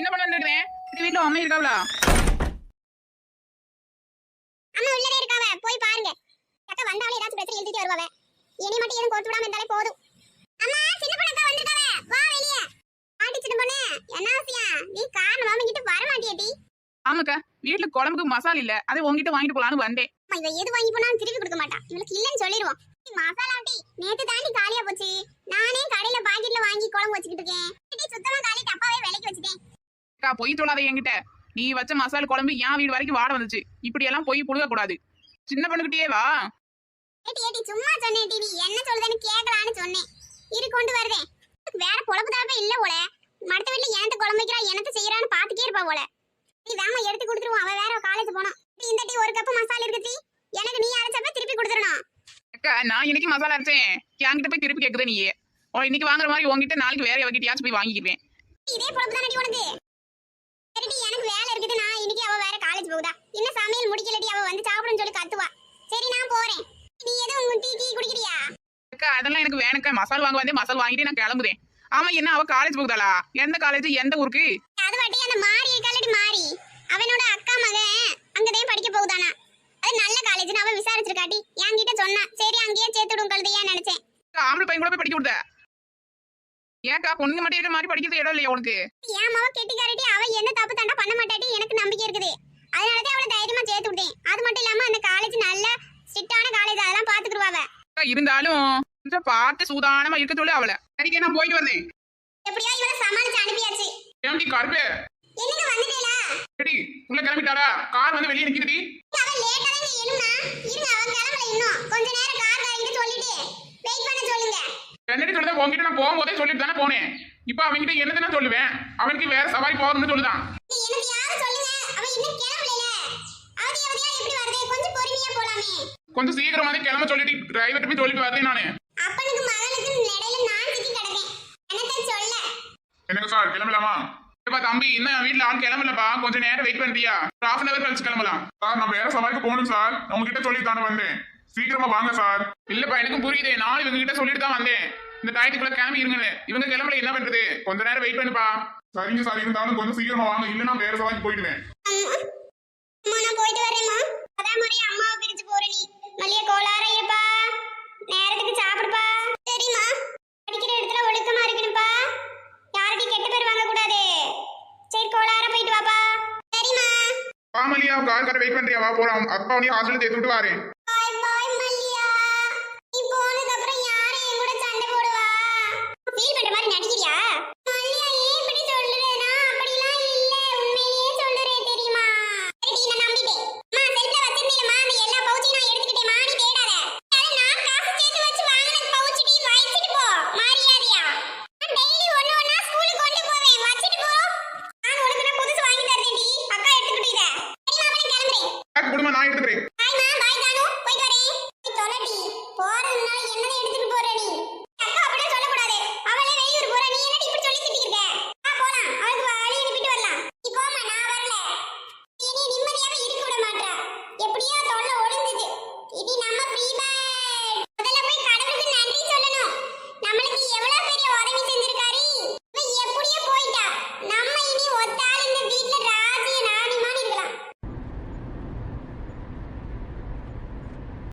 இருக்காங்களா அம்மா உள்ளதே இருக்காவ. போய் பாருங்க. அக்கா வந்தாலும் ஏதாச்சும் பிரச்சனை எழுதிட்டு வருவாவ. இனி மட்டும் எதுவும் கோத்து விடாம இருந்தாலே போதும். அம்மா சின்ன பொண்ணு அக்கா வந்திருக்காவ வா வெளிய. ஆட்டி சின்ன பொண்ணு. என்ன அவசியம் நீ காரணம் வாங்கிட்டு வர மாட்டியடி ஆமாக்கா வீட்டுல குழம்புக்கு மசாலா இல்ல. அதை உங்ககிட்ட வாங்கிட்டு போலான்னு வந்தேன். அம்மா இவ எது வாங்கி போனாலும் திருப்பி கொடுக்க மாட்டா. இவளுக்கு இல்லன்னு சொல்லிடுவோம். மசாலா டீ. நேத்து தாண்டி காலியா போச்சு. நானே கடையில பாக்கெட்ல வாங்கி குழம்பு வச்சுக்கிட்டு இருக்கேன். அக்கா பொய் சொல்லாத என்கிட்ட. நீ வச்ச மசாலா குழம்பு என் வீடு வரைக்கும் வாட வந்துச்சு. இப்படி எல்லாம் பொய் புழுக கூடாது சின்ன பொண்ணுகிட்டயே வா. ஏட்டி ஏட்டி சும்மா சொன்னேன் டிவி என்ன சொல்லுதுன்னு கேட்கலான்னு சொன்னேன். இரு கொண்டு வருதேன். வேற பொழப்பு தரப்ப இல்ல போல. மஅடுத்த வீட்டுல எனக்கு குழம்பு வைக்கிறா எனக்கு செய்யறான்னு பாத்துக்கே இருப்பா போல. நீ வேமா எடுத்து கொடுத்துருவோம். அவ வேற காலேஜ் போனோம் இந்த டீ ஒரு கப்பு மசாலா இருக்கு எனக்கு நீ அரைச்சப்ப திருப்பி கொடுத்துடணும். அக்கா நான் இன்னைக்கு மசாலா அரைச்சேன். என்கிட்ட போய் திருப்பி கேக்குத நீ ஓ இன்னைக்கு வாங்குற மாதிரி உங்ககிட்ட நாளைக்கு வேற எவகிட்டயாச்சும் போய் வாங்கிக்குவேன். இதே பொழப்பு தானடி உனக்கு? சரிடி எனக்கு வேலை இருக்குது. நான் இன்னைக்கு அவ வேற காலேஜ் போகுதா? இன்னும் சமையல் முடிக்கலடி அவ வந்து சாப்பிடுன்னு சொல்லி கத்துவா. சரி நான் போறேன். நீ எதுவும் உங்க டீ டீ குடிக்கிறியா? அக்கா அதெல்லாம் எனக்கு வேணுக்கா மசாலா வாங்க வந்தே மசாலா வாங்கிட்டு நான் கிளம்புதேன். ஆமா என்ன அவ காலேஜ் போகுதாளா? எந்த காலேஜ் எந்த ஊருக்கு? அது வாட்டி அந்த மாறி இருக்காலடி மாறி அவனோட அக்கா மகன் அங்கதான் படிக்க போகுதானா? அது நல்ல காலேஜ்னு அவ விசாரிச்சிருக்காட்டி என்கிட்ட சொன்னா. சரி அங்கேயே சேர்த்து விடும் கழுதையா நினைச்சேன் ஆம்பளை பையன் கூட போய் படிக்க கொடுத்த ஏன்க்கா பொண்ணுங்க மட்டும் இருக்கிற மாதிரி படிக்கிறது இடம் இல்லையா உனக்கு? என் மவ கெட்டிக்காரட்டி அவ எந்த தப்பு தண்டா பண்ண மாட்டாட்டி எனக்கு நம்பிக்கை இருக்குது. அதனாலதான் அவளை தைரியமா சேர்த்து விட்டேன். அது மட்டும் இல்லாம அந்த காலேஜ் நல்ல ஸ்ட்ரிக்டான காலேஜ் அதெல்லாம் பாத்துக்குருவாவ. அக்கா, இருந்தாலும் கொஞ்சம் பார்த்து சூதானமா இருக்க சொல்லு அவளை. சரிக்கா நான் போயிட்டு வந்தேன். எப்படியோ இவளை சமாளிச்சு அனுப்பியாச்சு. ஏன்டி கருப்பே? என்னங்க வந்துட்டேலா ரெடி உள்ள கிளம்பிட்டாரா கார் வந்து வெளியே நிக்குதுடி. அவ லேட்டா தான் எழுனா இருங்க அவன் கிளம்பல இன்னும். கொஞ்ச நேரம் கார் காரிட்டு சொல்லிட்டு வெயிட் பண்ண சொல்லுங்க என்னடி சொல்லுதான் உங்ககிட்ட நான் போகும்போதே சொல்லிட்டு தானே போனேன். இப்போ அவன்கிட்ட என்னதுன்னு சொல்லுவேன்? அவனுக்கு வேற சவாரி போகணும்னு சொல்லுதான். கொஞ்சம் சீக்கிரமா சீக்கிரமாவே கிளம்ப சொல்லிட்டு டிரைவர்கிட்ட போய் சொல்லிட்டு வரேன் நானு. என்னங்க சார் கிளம்பலாமா? இப்ப தம்பி இன்னும் வீட்டுல ஆள் கிளம்பலப்பா. கொஞ்சம் நேரம் வெயிட் பண்றியா ஹாஃப் அன் அவர் கழிச்சு கிளம்பலாம். சார் நான் வேற சவாரிக்கு போகணும் சார் உங்ககிட்ட சொல்லி தானே வந்தேன். சீக்கிரமா வாங்க சார் இல்லப்பா எனக்கு புரியுது. நான் இவங்க கிட்ட சொல்லிட்டு தான் வந்தேன். இந்த டயத்துக்குள்ள கிளம்பி இருங்கன்னு. இவங்க கிளம்பல என்ன பண்றது? கொஞ்ச நேரம் வெயிட் பண்ணுப்பா. சரிங்க சார் இருந்தாலும் கொஞ்சம் சீக்கிரமா வாங்க. இல்லைன்னா வேற சவாரிக்கு போயிடுவேன். அம்மா அம்மா, நான் போயிட்டு வரேம்மா. அதான் முறையா அம்மாவை பிரிச்சு போற நீ. மல்லிய கோளாரா இருப்பா நேரத்துக்கு சாப்பிடுப்பா. சரிம்மா. படிக்கிற இடத்துல ஒழுக்கமா இருக்கணும்ப்பா. யார்கிட்டயும் கெட்ட பேர் வாங்க கூடாது சரி கோளாரா போயிட்டு வாப்பா. சரிம்மா. பாமலியா கார் கடை வெயிட் பண்றியா? வா போலாம். அப்பா உனியும் ஹாஸ்டல் சேர்த்து விட்டு வரேன்.